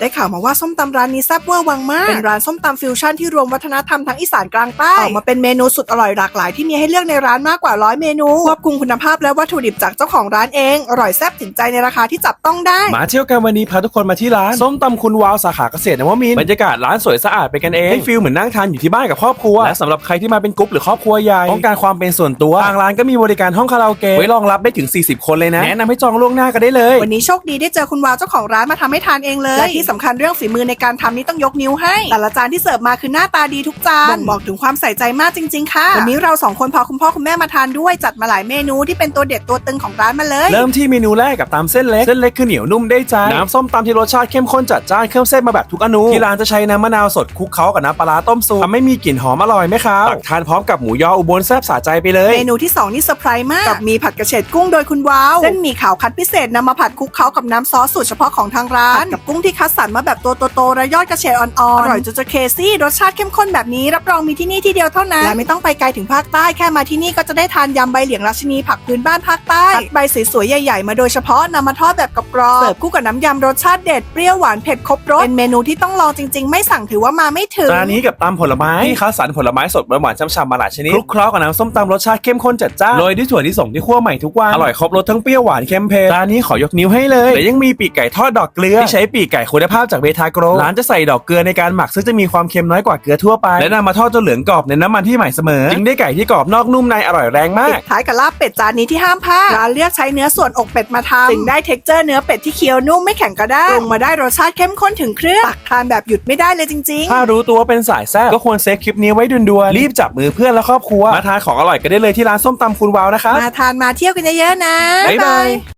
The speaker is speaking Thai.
ได้ข่าวมาว่าส้มตำร้านนี้แซ่บเวอร์วังมาก เป็นร้านส้มตำฟิวชั่นที่รวมวัฒนธรรมทั้งอีสานกลางใต้ ออกมาเป็นเมนูสุดอร่อยหลากหลายที่มีให้เลือกในร้านมากกว่าร้อยเมนู ควบคุมคุณภาพและวัตถุดิบจากเจ้าของร้านเอง อร่อยแซ่บถึงใจในราคาที่จับต้องได้ มาเที่ยวกันวันนี้พาทุกคนมาที่ร้าน ส้มตำคุณวาวสาขาเกษตรนวมินทร์บรรยากาศร้านสวยสะอาดเป็นกันเองให้ฟีลเหมือนนั่งทานอยู่ที่บ้านกับครอบครัว และสำหรับใครที่มาเป็นกรุ๊ปหรือครอบครัวใหญ่ต้องการความเป็นส่วนตัว ทางร้านก็มีบริการห้องคาราโอเกะไว้รองรับได้ถึง 40 คนเลยนะ แนะนำให้จองล่วงหน้ากันได้เลย วันนี้โชคดีได้เจอคุณวาวเจ้าของร้านมาทำให้ทานเองเลยและที่สำคัญเรื่องฝีมือในการทำนี่ต้องยกนิ้วให้ แต่ละจานที่เสิร์ฟมาคือหน้าตาดีทุกจานบ่งบอกถึงความใส่ใจมากจริง ๆ ค่ะ วันนี้เราสองคนพาคุณพ่อคุณแม่มาทานด้วยจัดมาหลายเมนูที่เป็นตัวเด็ดตัวตึงของร้านมาเลย เริ่มที่เมนูแรกกับตำเส้นเล็ก เส้นเล็กคือเหนียวนุ่มได้ใจน้ำส้มตำที่รสชาติเข้มข้นจัดจ้านเครื่องเส้นมาแบบทุกอนูที่ร้านจะใช้น้ำมะนาวสดคลุกเคล้ากับน้ำปลาร้าต้มซุปทำให้มีกลิ่นหอมอร่อยไหมครับตักทานพร้อมกับหมูยออุบลแซ่บสะใจไปเลย เมนูที่ 2 นี่เซอร์ไพรส์มากกับหมีผัดกระเฉดกุ้งโดยคุณวาวเส้นหมี่ขาวคัดพิเศษนำมาผัดคลุกเคล้ากับน้ำซอสสูตรเฉพาะของทางร้านกับกุ้งที่คัดสรรมาแบบตัวโตๆและยอดกระเฉดอ่อนๆ อร่อยจนจะเคซี่ รสชาติเข้มข้นแบบนี้ รับรองมีที่นี่ที่เดียวเท่านั้น และไม่ต้องไปไกลถึงภาคใต้แค่มาที่นี่ก็จะได้ทานยำใบเหลียงราชินีผักพื้นบ้านภาคใต้คัดใบสวยๆ ใหญ่ๆ มาโดยเฉพาะนำมาทอดแบบกรอบๆเสิร์ฟคู่กับน้ำยำรสชาติเด็ดเปรี้ยวหวานเผ็ดครบรสเป็นเมนูที่ต้องลองจริง ๆ ไม่สั่งถือว่ามาไม่ถึง ร้านนี้กับตำผลไม้ที่คัดสรรผลไม้สดหวานๆช่ำๆมาหลายชนิดคลุกเคล้ากับน้ำส้มตำรสชาติเข้มข้นจัดจ้านโรยด้วยถั่วลิสงที่คั่วใหม่ทุกวันอร่อยครบรสทั้งเปรี้ยวหวานเค็มเผ็ดร้านนี้ขอยกนิ้วให้เลยแต่ยังมีปีกไก่ทอดดอกเกลือที่ใช้ปีกไก่คุณภาพจากเบทาโกรร้านจะใส่ดอกเกลือในการหมักซึ่งจะมีความเค็มน้อยกว่าเกลือทั่วไป และนำมาทอดจนเหลืองกรอบในน้ำมันที่ใหม่เสมอจึงได้ไก่ที่กรอบนอกนุ่มในอร่อยแรงมาปิกดท้ายกับลาบเป็ดจานนี้ที่ห้ามพลาดร้านเลือกใช้เนื้อส่วนอกเป็ดมาทำถึงได้เท็กเจอร์เนื้อเป็ดที่เคี้ยวนุ่มไม่แข็งกระด้างปรุงมาได้รสชาติเข้มข้นถึงเครื่องตักทานแบบหยุดไม่ได้เลยจริงถ้ารู้ตัวว่าเป็นสายแซ่บก็ควรเซฟคลิปนี้ไว้ด่วนๆรีบจับมือเพื่อนและครอบครัวมาทานของอร่อยกันได้เลยที่ร้านส้มตำคุณวาวนะครับๆมาทานมาเที่ยวกันเยอะๆนะบ๊ายบาย